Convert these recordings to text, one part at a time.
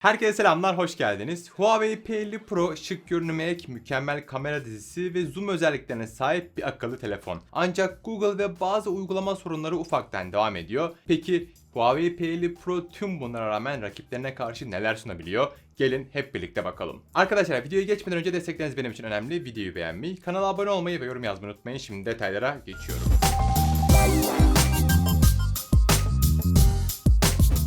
Herkese selamlar, hoş geldiniz. Huawei P50 Pro şık görünüme ek, mükemmel kamera dizisi ve zoom özelliklerine sahip bir akıllı telefon. Ancak Google ve bazı uygulama sorunları ufaktan devam ediyor. Peki Huawei P50 Pro tüm bunlara rağmen rakiplerine karşı neler sunabiliyor? Gelin hep birlikte bakalım. Arkadaşlar videoya geçmeden önce destekleriniz benim için önemli. Videoyu beğenmeyi, kanala abone olmayı ve yorum yazmayı unutmayın. Şimdi detaylara geçiyorum.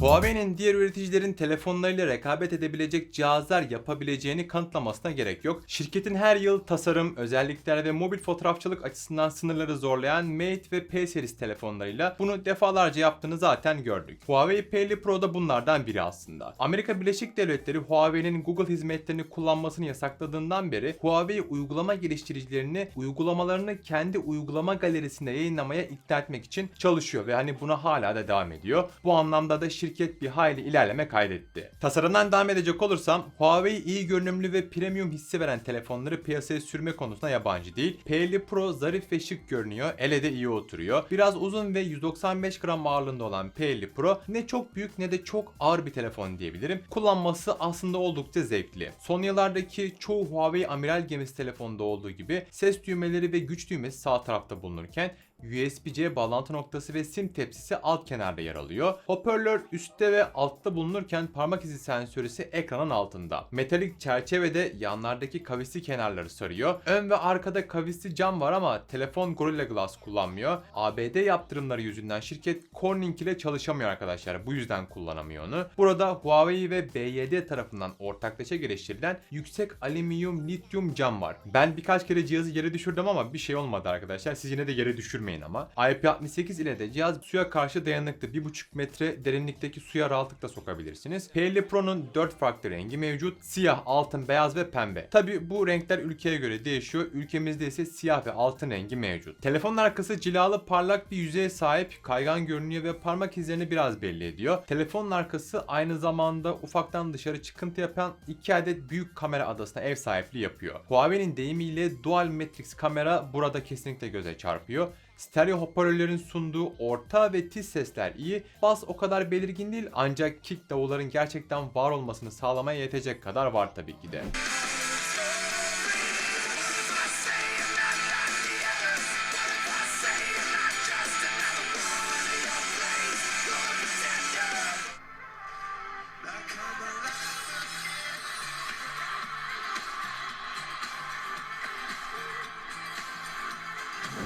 Huawei'nin diğer üreticilerin telefonlarıyla rekabet edebilecek cihazlar yapabileceğini kanıtlamasına gerek yok. Şirketin her yıl tasarım, özellikler ve mobil fotoğrafçılık açısından sınırları zorlayan Mate ve P serisi telefonlarıyla bunu defalarca yaptığını zaten gördük. Huawei P50 Pro da bunlardan biri aslında. Amerika Birleşik Devletleri Huawei'nin Google hizmetlerini kullanmasını yasakladığından beri Huawei uygulama geliştiricilerini uygulamalarını kendi uygulama galerisinde yayınlamaya ikna etmek için çalışıyor ve hani buna hala da devam ediyor. Bu anlamda da şirket bir hayli ilerleme kaydetti. Tasarımdan devam edecek olursam Huawei iyi görünümlü ve premium hissi veren telefonları piyasaya sürme konusunda yabancı değil. P50 Pro zarif ve şık görünüyor, ele de iyi oturuyor. Biraz uzun ve 195 gram ağırlığında olan P50 Pro ne çok büyük ne de çok ağır bir telefon diyebilirim. Kullanması aslında oldukça zevkli. Son yıllardaki çoğu Huawei amiral gemisi telefonda olduğu gibi ses düğmeleri ve güç düğmesi sağ tarafta bulunurken USB-C bağlantı noktası ve sim tepsisi alt kenarda yer alıyor. Hoparlör üstte ve altta bulunurken parmak izi sensörü ise ekranın altında. Metalik çerçevede yanlardaki kavisli kenarları sarıyor. Ön ve arkada kavisli cam var ama telefon Gorilla Glass kullanmıyor. ABD yaptırımları yüzünden şirket Corning ile çalışamıyor arkadaşlar. Bu yüzden kullanamıyor onu. Burada Huawei ve BYD tarafından ortaklaşa geliştirilen yüksek alüminyum lityum cam var. Ben birkaç kere cihazı yere düşürdüm ama bir şey olmadı arkadaşlar. Siz yine de yere düşürmeyin ama. IP68 ile de cihaz suya karşı dayanıklı 1,5 metre derinlikteki suya rahatlıkla sokabilirsiniz. P50 Pro'nun 4 farklı rengi mevcut. Siyah, altın, beyaz ve pembe. Tabi bu renkler ülkeye göre değişiyor. Ülkemizde ise siyah ve altın rengi mevcut. Telefonun arkası cilalı parlak bir yüzeye sahip, kaygan görünüyor ve parmak izlerini biraz belli ediyor. Telefonun arkası aynı zamanda ufaktan dışarı çıkıntı yapan 2 adet büyük kamera adasına ev sahipliği yapıyor. Huawei'nin deyimiyle Dual Matrix kamera burada kesinlikle göze çarpıyor. Stereo hoparlörlerin sunduğu orta ve tiz sesler iyi. Bas o kadar belirgin değil ancak kick davulların gerçekten var olmasını sağlamaya yetecek kadar var tabii ki de.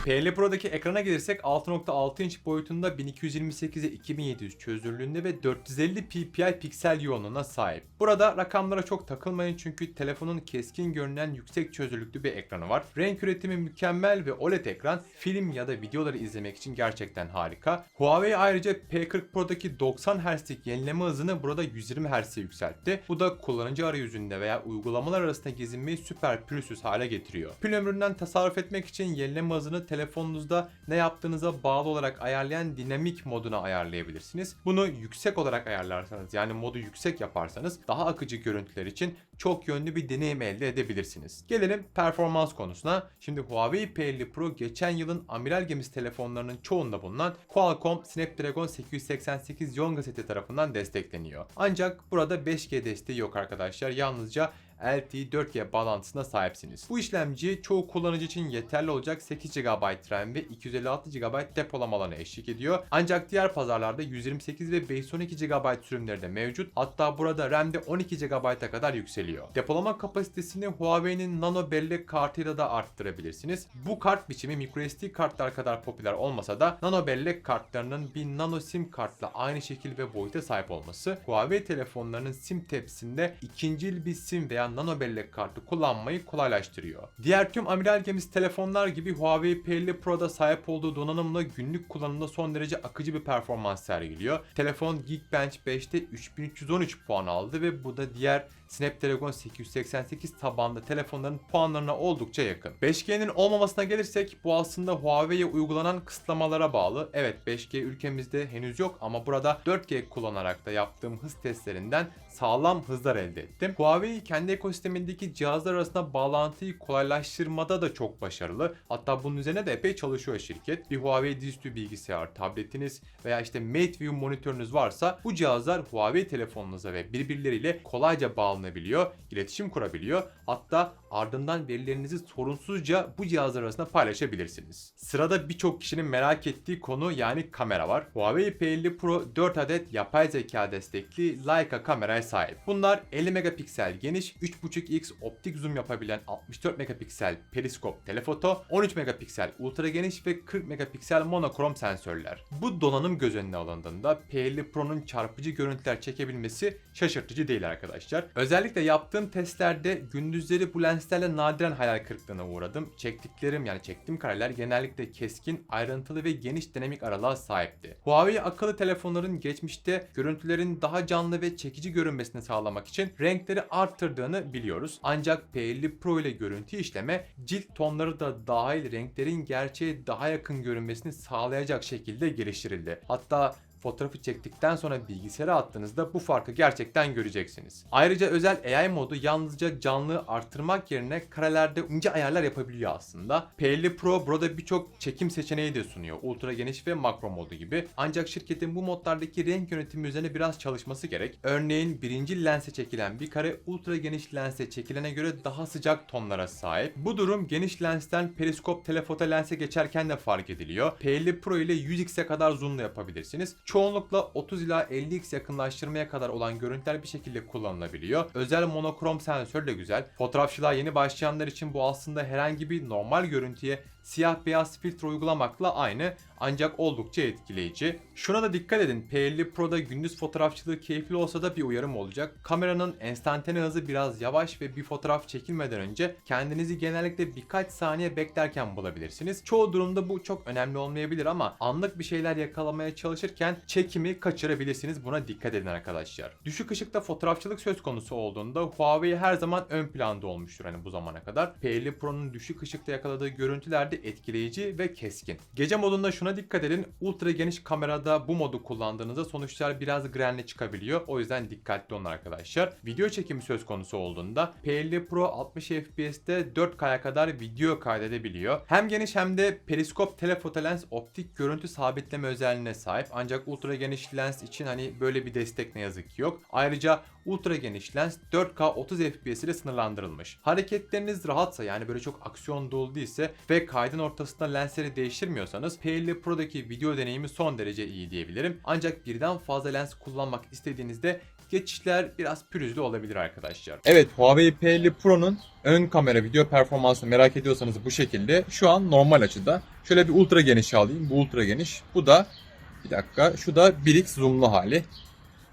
P50 Pro'daki ekrana gelirsek 6.6 inç boyutunda 1228'e 2700 çözünürlüğünde ve 450 ppi piksel yoğunluğuna sahip. Burada rakamlara çok takılmayın çünkü telefonun keskin görünen yüksek çözünürlüklü bir ekranı var. Renk üretimi mükemmel ve OLED ekran film ya da videoları izlemek için gerçekten harika. Huawei ayrıca P40 Pro'daki 90 Hz'lik yenileme hızını burada 120 Hz'e yükseltti. Bu da kullanıcı arayüzünde veya uygulamalar arasında gezinmeyi süper pürüzsüz hale getiriyor. Pil ömründen tasarruf etmek için yenileme hızını telefonunuzda ne yaptığınıza bağlı olarak ayarlayan dinamik moduna ayarlayabilirsiniz. Bunu yüksek olarak ayarlarsanız yani modu yüksek yaparsanız daha akıcı görüntüler için çok yönlü bir deneyim elde edebilirsiniz. Gelelim performans konusuna. Şimdi Huawei P50 Pro geçen yılın amiral gemisi telefonlarının çoğunda bulunan Qualcomm Snapdragon 888 Yonga seti tarafından destekleniyor. Ancak burada 5G desteği yok arkadaşlar. Yalnızca LTE 4G bağlantısına sahipsiniz. Bu işlemci çoğu kullanıcı için yeterli olacak 8 GB RAM ve 256 GB depolama alanı eşlik ediyor. Ancak diğer pazarlarda 128 ve 512 GB sürümleri de mevcut. Hatta burada RAM de 12 GB'a kadar yükseliyor. Depolama kapasitesini Huawei'nin Nano bellek kartıyla da arttırabilirsiniz. Bu kart biçimi microSD kartlar kadar popüler olmasa da Nano bellek kartlarının bir Nano SIM kartla aynı şekil ve boyuta sahip olması Huawei telefonlarının SIM tepsisinde ikincil bir SIM veya nano bellek kartı kullanmayı kolaylaştırıyor. Diğer tüm amiral gemisi telefonlar gibi Huawei P50 Pro'da sahip olduğu donanımla günlük kullanımda son derece akıcı bir performans sergiliyor. Telefon Geekbench 5'te 3313 puan aldı ve bu da diğer Snapdragon 888 tabanlı telefonların puanlarına oldukça yakın. 5G'nin olmamasına gelirsek bu aslında Huawei'ye uygulanan kısıtlamalara bağlı. Evet 5G ülkemizde henüz yok ama burada 4G kullanarak da yaptığım hız testlerinden sağlam hızlar elde ettim. Huawei kendi ekosistemindeki cihazlar arasında bağlantıyı kolaylaştırmada da çok başarılı. Hatta bunun üzerine de epey çalışıyor şirket. Bir Huawei dizüstü bilgisayar, tabletiniz veya işte MateView monitörünüz varsa bu cihazlar Huawei telefonunuza ve birbirleriyle kolayca bağlanabiliyor, iletişim kurabiliyor. Hatta ardından verilerinizi sorunsuzca bu cihazlar arasında paylaşabilirsiniz. Sırada birçok kişinin merak ettiği konu yani kamera var. Huawei P50 Pro 4 adet yapay zeka destekli Leica kameraya sahip. Bunlar 50 megapiksel geniş, 3.5x optik zoom yapabilen 64 megapiksel periskop telefoto, 13 megapiksel ultra geniş ve 40 megapiksel monokrom sensörler. Bu donanım göz önüne alındığında P50 Pro'nun çarpıcı görüntüler çekebilmesi şaşırtıcı değil arkadaşlar. Özellikle yaptığım testlerde gündüzleri bu lenslerle nadiren hayal kırıklığına uğradım. Çektiklerim yani çektiğim kareler genellikle keskin, ayrıntılı ve geniş dinamik aralığa sahipti. Huawei akıllı telefonların geçmişte görüntülerin daha canlı ve çekici görünmesini sağlamak için renkleri arttırdığını biliyoruz. Ancak P50 Pro ile görüntü işleme cilt tonları da dahil renklerin gerçeğe daha yakın görünmesini sağlayacak şekilde geliştirildi. Hatta fotoğrafı çektikten sonra bilgisayara attığınızda bu farkı gerçekten göreceksiniz. Ayrıca özel AI modu yalnızca canlılığı arttırmak yerine karelerde ince ayarlar yapabiliyor aslında. P50 Pro burada birçok çekim seçeneği de sunuyor. Ultra geniş ve makro modu gibi. Ancak şirketin bu modlardaki renk yönetimi üzerine biraz çalışması gerek. Örneğin birinci lense çekilen bir kare ultra geniş lense çekilene göre daha sıcak tonlara sahip. Bu durum geniş lensten periskop telefoto lense geçerken de fark ediliyor. P50 Pro ile 100x'e kadar zoomla yapabilirsiniz. Çoğunlukla 30 ila 50x yakınlaştırmaya kadar olan görüntüler bir şekilde kullanılabiliyor. Özel monokrom sensör de güzel. Fotoğrafçılığa yeni başlayanlar için bu aslında herhangi bir normal görüntüye siyah beyaz filtre uygulamakla aynı ancak oldukça etkileyici. Şuna da dikkat edin P50 Pro'da gündüz fotoğrafçılığı keyifli olsa da bir uyarım olacak. Kameranın enstantane hızı biraz yavaş ve bir fotoğraf çekilmeden önce kendinizi genellikle birkaç saniye beklerken bulabilirsiniz. Çoğu durumda bu çok önemli olmayabilir ama anlık bir şeyler yakalamaya çalışırken çekimi kaçırabilirsiniz. Buna dikkat edin arkadaşlar. Düşük ışıkta fotoğrafçılık söz konusu olduğunda Huawei her zaman ön planda olmuştur hani bu zamana kadar. P50 Pro'nun düşük ışıkta yakaladığı görüntülerde etkileyici ve keskin. Gece modunda şuna dikkat edin. Ultra geniş kamerada bu modu kullandığınızda sonuçlar biraz grenle çıkabiliyor. O yüzden dikkatli olun arkadaşlar. Video çekimi söz konusu olduğunda P50 Pro 60 FPS'te 4K'ya kadar video kaydedebiliyor. Hem geniş hem de periskop telefoto lens optik görüntü sabitleme özelliğine sahip. Ancak ultra geniş lens için hani böyle bir destek ne yazık ki yok. Ayrıca ultra geniş lens 4K 30 FPS ile sınırlandırılmış. Hareketleriniz rahatsa yani böyle çok aksiyon dolu değilse ve kaydın ortasında lensleri değiştirmiyorsanız P50 Pro'daki video deneyimi son derece iyi diyebilirim. Ancak birden fazla lens kullanmak istediğinizde geçişler biraz pürüzlü olabilir arkadaşlar. Evet Huawei P50 Pro'nun ön kamera video performansını merak ediyorsanız bu şekilde. Şu an normal açıda. Şöyle bir ultra geniş alayım. Bu ultra geniş. Bu da bir dakika. Şu da 1x zoomlu hali.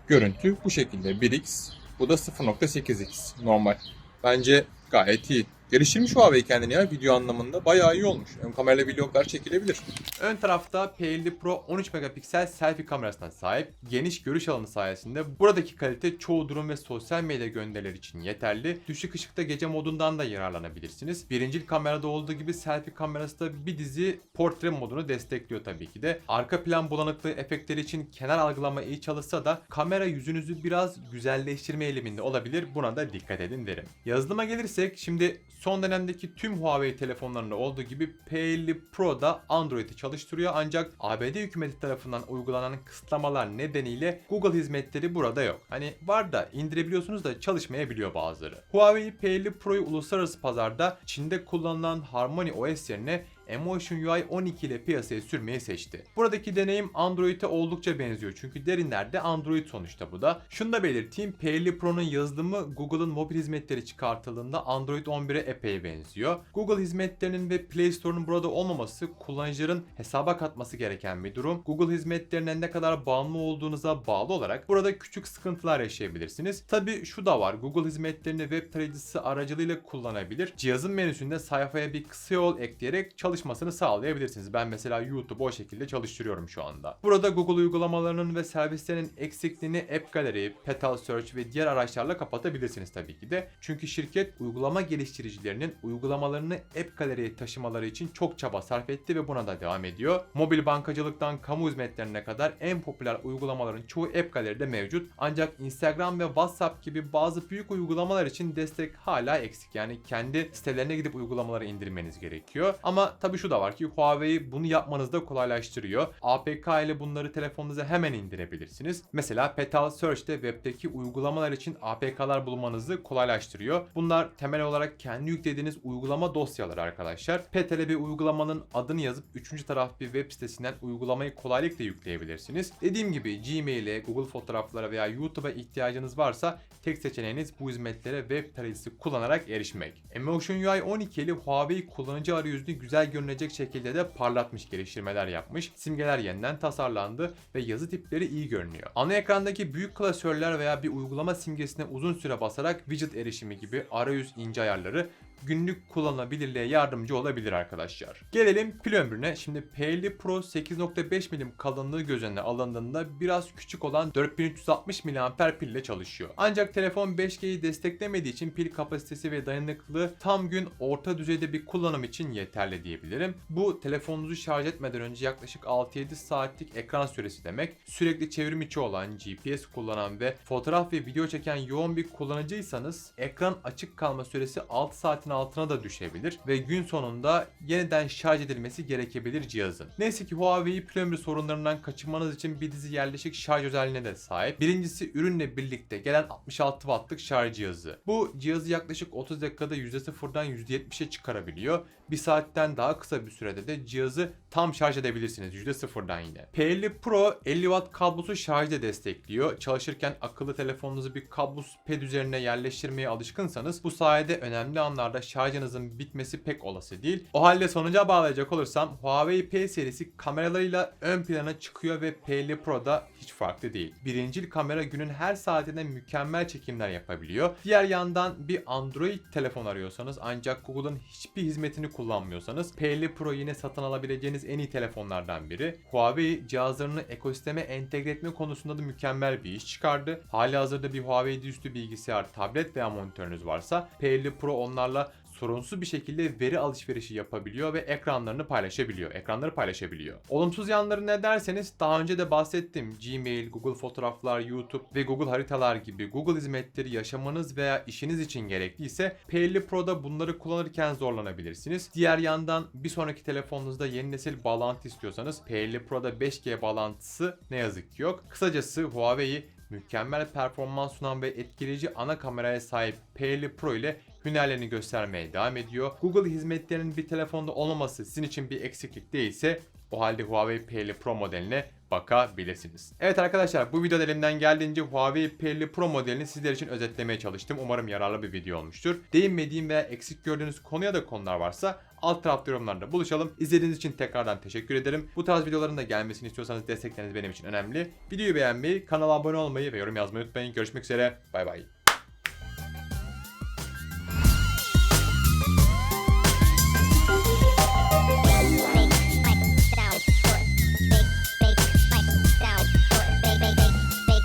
Görüntü bu şekilde 1x. Bu da 0.8x normal. Bence gayet iyi. Geliştirmiş Huawei kendini ya video anlamında. Bayağı iyi olmuş. Ön kamerayla vloglar çekilebilir. Ön tarafta P50 Pro 13 megapiksel selfie kamerasına sahip. Geniş görüş alanı sayesinde buradaki kalite çoğu durum ve sosyal medya gönderiler için yeterli. Düşük ışıkta gece modundan da yararlanabilirsiniz. Birincil kamerada olduğu gibi selfie kamerası da bir dizi portre modunu destekliyor tabii ki de. Arka plan bulanıklığı efektleri için kenar algılama iyi çalışsa da kamera yüzünüzü biraz güzelleştirme eğiliminde olabilir. Buna da dikkat edin derim. Yazılıma gelirsek şimdi son dönemdeki tüm Huawei telefonlarında olduğu gibi P50 Pro da Android'i çalıştırıyor ancak ABD hükümeti tarafından uygulanan kısıtlamalar nedeniyle Google hizmetleri burada yok. Hani var da indirebiliyorsunuz da çalışmayabiliyor bazıları. Huawei P50 Pro'yu uluslararası pazarda Çin'de kullanılan Harmony OS yerine Emotion UI 12 ile piyasaya sürmeyi seçti. Buradaki deneyim Android'e oldukça benziyor çünkü derinlerde Android sonuçta bu da. Şunu da belirteyim P50 Pro'nun yazılımı Google'ın mobil hizmetleri çıkartıldığında Android 11'e epey benziyor. Google hizmetlerinin ve Play Store'un burada olmaması kullanıcıların hesaba katması gereken bir durum. Google hizmetlerine ne kadar bağımlı olduğunuza bağlı olarak burada küçük sıkıntılar yaşayabilirsiniz. Tabi şu da var Google hizmetlerini web tarayıcısı aracılığıyla kullanabilir. Cihazın menüsünde sayfaya bir kısa yol ekleyerek çalışabilirsiniz çalışmasını sağlayabilirsiniz. Ben mesela YouTube o şekilde çalıştırıyorum şu anda. Burada Google uygulamalarının ve servislerinin eksikliğini App Gallery, Petal Search ve diğer araçlarla kapatabilirsiniz tabii ki de. Çünkü şirket uygulama geliştiricilerinin uygulamalarını App Gallery'ye taşımaları için çok çaba sarf etti ve buna da devam ediyor. Mobil bankacılıktan kamu hizmetlerine kadar en popüler uygulamaların çoğu App Gallery'de mevcut. Ancak Instagram ve WhatsApp gibi bazı büyük uygulamalar için destek hala eksik. Yani kendi sitelerine gidip uygulamaları indirmeniz gerekiyor. Ama tabii şu da var ki Huawei bunu yapmanızı da kolaylaştırıyor. APK ile bunları telefonunuza hemen indirebilirsiniz. Mesela Petal Search'te webdeki uygulamalar için APK'lar bulmanızı kolaylaştırıyor. Bunlar temel olarak kendi yüklediğiniz uygulama dosyaları arkadaşlar. Petal'e bir uygulamanın adını yazıp üçüncü taraf bir web sitesinden uygulamayı kolaylıkla yükleyebilirsiniz. Dediğim gibi Gmail'e, Google Fotoğraflara veya YouTube'a ihtiyacınız varsa tek seçeneğiniz bu hizmetlere web tarayıcısı kullanarak erişmek. Emotion UI 12 ile Huawei kullanıcı arayüzünü güzel görünecek şekilde de parlatmış geliştirmeler yapmış. Simgeler yeniden tasarlandı ve yazı tipleri iyi görünüyor. Ana ekrandaki büyük klasörler veya bir uygulama simgesine uzun süre basarak widget erişimi gibi arayüz ince ayarları günlük kullanılabilirliğe yardımcı olabilir arkadaşlar. Gelelim pil ömrüne. Şimdi P50 Pro 8.5 milim kalınlığı göz önüne alındığında biraz küçük olan 4360 mAh pille çalışıyor. Ancak telefon 5G'yi desteklemediği için pil kapasitesi ve dayanıklılığı tam gün orta düzeyde bir kullanım için yeterli diyebilirim. Bu telefonunuzu şarj etmeden önce yaklaşık 6-7 saatlik ekran süresi demek. Sürekli çevrim içi olan, GPS kullanan ve fotoğraf ve video çeken yoğun bir kullanıcıysanız ekran açık kalma süresi 6 saatin altına da düşebilir ve gün sonunda yeniden şarj edilmesi gerekebilir cihazın. Neyse ki Huawei pil ömrü sorunlarından kaçınmanız için bir dizi yerleşik şarj özelliğine de sahip. Birincisi ürünle birlikte gelen 66 wattlık şarj cihazı. Bu cihazı yaklaşık 30 dakikada %0'dan %70'e çıkarabiliyor. Bir saatten daha kısa bir sürede de cihazı tam şarj edebilirsiniz %0'dan yine. P50 Pro 50 watt kablosuz şarj da destekliyor. Çalışırken akıllı telefonunuzu bir kablosuz ped üzerine yerleştirmeye alışkınsanız bu sayede önemli anlarda şarjınızın bitmesi pek olası değil. O halde sonuca bağlayacak olursam Huawei P serisi kameralarıyla ön plana çıkıyor ve P50 Pro'da hiç farklı değil. Birincil kamera günün her saatinde mükemmel çekimler yapabiliyor. Diğer yandan bir Android telefon arıyorsanız ancak Google'ın hiçbir hizmetini kullanmıyorsanız P50 Pro yine satın alabileceğiniz en iyi telefonlardan biri. Huawei cihazlarını ekosisteme entegre etme konusunda da mükemmel bir iş çıkardı. Hali hazırda bir Huawei üstü bilgisayar, tablet veya monitörünüz varsa P50 Pro onlarla sorunsuz bir şekilde veri alışverişi yapabiliyor ve ekranlarını paylaşabiliyor. Ekranları paylaşabiliyor. Olumsuz yanları ne derseniz daha önce de bahsettim. Gmail, Google Fotoğraflar, YouTube ve Google Haritalar gibi Google hizmetleri yaşamanız veya işiniz için gerekliyse P50 Pro'da bunları kullanırken zorlanabilirsiniz. Diğer yandan bir sonraki telefonunuzda yeni nesil bağlantı istiyorsanız P50 Pro'da 5G bağlantısı ne yazık ki yok. Kısacası Huawei mükemmel performans sunan ve etkileyici ana kameraya sahip P50 Pro ile hünerlerini göstermeye devam ediyor. Google hizmetlerinin bir telefonda olmaması sizin için bir eksiklik değilse o halde Huawei P50 Pro modeline bakabilirsiniz. Evet arkadaşlar bu videoda elimden geldiğince Huawei P50 Pro modelini sizler için özetlemeye çalıştım. Umarım yararlı bir video olmuştur. Değinmediğim veya eksik gördüğünüz konuya da konular varsa alt tarafta yorumlarda buluşalım. İzlediğiniz için tekrardan teşekkür ederim. Bu tarz videoların da gelmesini istiyorsanız destekleriniz benim için önemli. Videoyu beğenmeyi, kanala abone olmayı ve yorum yazmayı unutmayın. Görüşmek üzere. Bay bay.